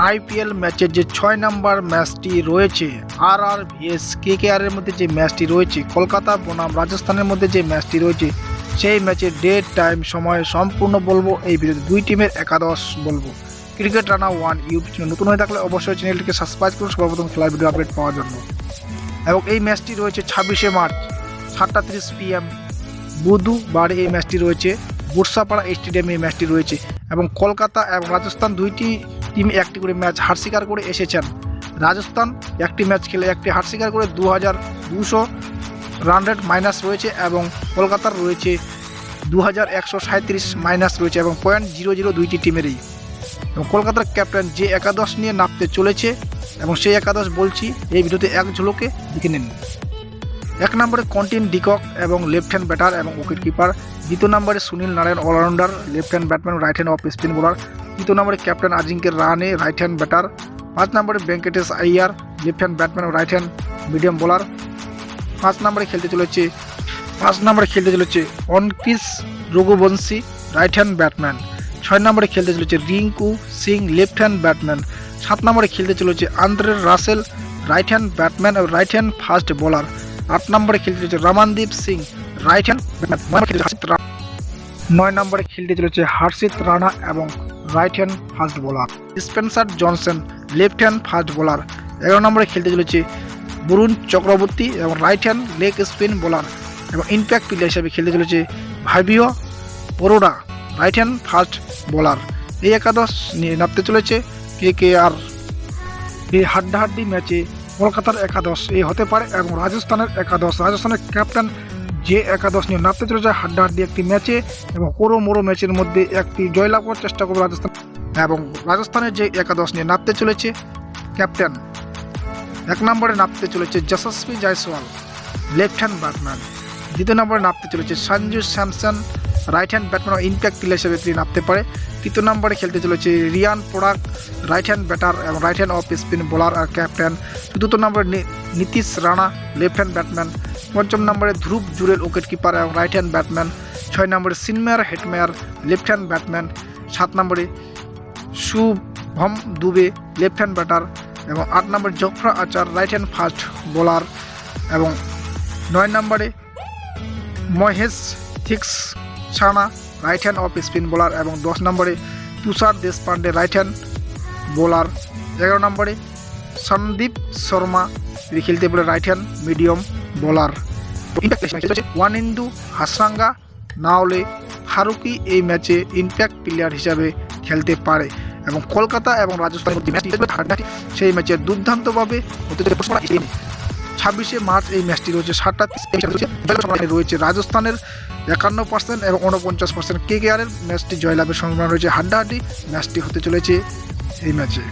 IPL ম্যাচের যে ছয় নম্বর ম্যাচটি রয়েছে আর আর ভিএস কে কে আর এর মধ্যে যে ম্যাচটি রয়েছে, কলকাতা, বনাম, রাজস্থানের মধ্যে যে ম্যাচটি রয়েছে, সেই ম্যাচের ডেট টাইম সময় সম্পূর্ণ বলব, এই ভিডিওতে দুই টিমের একাদশ বলব। ক্রিকেট রানা ওয়ান ইউটিউব নতুন হয়ে থাকলে অবশ্যই চ্যানেলটিকে সাবস্ক্রাইব করুন, সর্বপ্রথম খেলার ভিডিও আপডেট পাওয়ার জন্য। এবং এই ম্যাচটি রয়েছে ছাব্বিশে মার্চ, সাতটা তিরিশ পিএম, বুধবারে এই ম্যাচটি রয়েছে, বুরসাপাড়া স্টেডিয়ামে এই ম্যাচটি রয়েছে। এবং কলকাতা এবং রাজস্থান দুইটি টিম একটি করে ম্যাচ হার স্বীকার করে এসেছেন। রাজস্থান একটি ম্যাচ খেলে একটি হার স্বীকার করে দু হাজার দুশো রান রেট মাইনাস রয়েছে এবং কলকাতার রয়েছে দু হাজার একশো সাঁত্রিশ মাইনাস রয়েছে এবং পয়েন্ট জিরো জিরো দুইটি টিমেরই। এবং কলকাতার ক্যাপ্টেন যে একাদশ নিয়ে নামতে চলেছে এবং সেই একাদশ বলছি, এই ভিডিওতে এক ঝলকে দেখে নিন। এক নম্বরে কন্টিন ডিকক এবং লেফট হ্যান্ড ব্যাটার এবং উইকেট কিপার। দ্বিতীয় নম্বরে Sunil Narine, allrounder left hand batsman right hand off spin bowler তৃতীয় নম্বরে ক্যাপ্টেন আজিঙ্কে রানে রাইট হ্যান্ড ব্যাটার পাঁচ নম্বরে Venkatesh Iyer left hand batsman right hand medium bowler পাঁচ নম্বরে খেলতে চলেছে পাঁচ নম্বরে খেলতে চলেছে Angkrish Raghuvanshi right hand batsman ছয় নম্বরে খেলতে চলেছে Rinku Singh left hand batsman সাত নম্বরে খেলতে চলেছে Andre Russell right hand batsman ও রাইট হ্যান্ড ফাস্ট বোলার আট নম্বরে খেলতে চলেছে রমানদীপ সিং রাইট হ্যান্ড নয় নম্বরে খেলতে চলেছে হর্ষিত রানা এবং right hand fast bowler Spencer Johnson left hand fast bowler এগারো নম্বরে খেলতে চলেছে বরুণ চক্রবর্তী এবং right hand leg spin bowler এবং ইম্প্যাক্ট প্লেয়ার হিসেবে খেলতে চলেছে Vaibhav Arora right hand fast bowler এই একাদশ নিয়ে নামতে চলেছে কে কে আর। এই হাড্ডাহাড্ডি ম্যাচে কলকাতার একাদশ। এই হতে পারে এবং রাজস্থানের একাদশ। রাজস্থানের ক্যাপ্টেন যে একাদশ নিয়ে নামতে চলেছে, হাড্ডাহাড্ডি একটি ম্যাচে এবং কোরো মোরো ম্যাচের মধ্যে একটি জয়লাভ করার চেষ্টা করবে রাজস্থান। এবং রাজস্থানের যে একাদশ নিয়ে নামতে চলেছে ক্যাপ্টেন, এক নম্বরে নামতে চলেছে Yashasvi Jaiswal, left hand batsman দ্বিতীয় নম্বরে নামতে চলেছে Sanju Samson right hand batsman impact player হিসেবে তিনি নামতে পারে। তৃতীয় নম্বরে খেলতে চলেছে Riyan Parag right hand batter এবং right hand off spin bowler আর ক্যাপ্টেন চতুর্থ নম্বরে Nitish Rana left hand batsman পঞ্চম নম্বরে ধ্রুব জুরেল উইকেট কিপার এবং রাইট হ্যান্ড ব্যাটম্যান ছয় নম্বরে Shimron Hetmyer left hand batsman সাত নম্বরে Shubham Dubey left hand batter এবং আট নম্বরে Jofra Archer right hand fast bowler এবং নয় নম্বরে Maheesh Theekshana right hand off spin bowler এবং দশ নম্বরে Tushar Deshpande right hand bowler এগারো নম্বরে সন্দীপ শর্মা খেলতে বলে right hand medium bowler Wanindu Hasaranga, না হলে ফারুকি এই ম্যাচে ইম্প্যাক্ট প্লেয়ার হিসাবে খেলতে পারে। এবং কলকাতা এবং রাজস্থানের সেই ম্যাচে দুর্দান্তভাবে ছাব্বিশে মার্চ এই ম্যাচটি রয়েছে রয়েছে রয়েছে রাজস্থানের একান্ন পার্সেন্ট এবং উনপঞ্চাশ পার্সেন্ট কে কে আরের ম্যাচটি জয়লাভের সম্ভাবনা রয়েছে হাড্ডাহাড্ডি। ম্যাচটি হতে চলেছে এই ম্যাচে।